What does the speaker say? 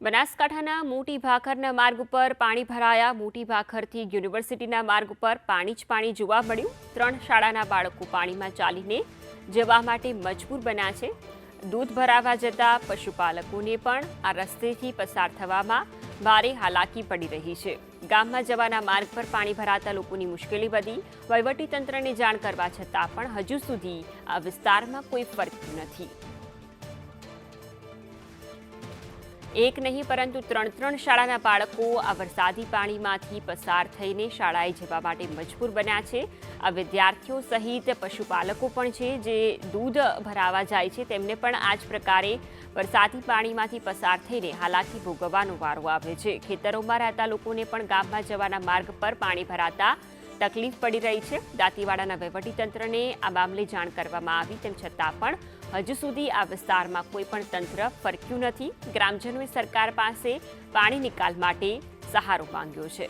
બનાસકાંઠાના મોટી ભાખરના માર્ગ ઉપર પાણી ભરાયા. મોટી ભાખરથી યુનિવર્સિટીના માર્ગ ઉપર પાણી જ પાણી જોવા મળ્યું. ત્રણ શાળાના બાળકો પાણીમાં ચાલીને જવા માટે મજબૂર બન્યા છે. દૂધ ભરાવા જતા પશુપાલકોને પણ આ રસ્તેથી પસાર થવામાં ભારે હાલાકી પડી રહી છે. ગામમાં જવાના માર્ગ પર પાણી ભરાતા લોકોની મુશ્કેલી વધી. વહીવટીતંત્રને જાણ કરવા છતાં પણ હજુ સુધી આ વિસ્તારમાં કોઈ ફરક નથી. એક નહીં, પરંતુ ત્રણ ત્રણ શાળાના બાળકો આ વરસાદી પાણીમાંથી પસાર થઈને શાળાએ જવા માટે મજબૂર બન્યા છે. આ વિદ્યાર્થીઓ સહિત પશુપાલકો પણ છે, જે દૂધ ભરાવા જાય છે. તેમને પણ આ જ પ્રકારે વરસાદી પાણીમાંથી પસાર થઈને હાલાકી ભોગવવાનો વારો આવે છે. ખેતરોમાં રહેતા લોકોને પણ ગામમાં જવાના માર્ગ પર પાણી ભરાતા તકલીફ પડી રહી છે. દાંતીવાડાના વહીવટીતંત્રને આ મામલે જાણ કરવામાં આવી, તેમ છતાં પણ હજુ સુધી આ વિસ્તારમાં કોઈ પણ તંત્ર ફરક્યું નથી. ગ્રામજનોએ સરકાર પાસે પાણી નિકાલ માટે સહારો માંગ્યો છે.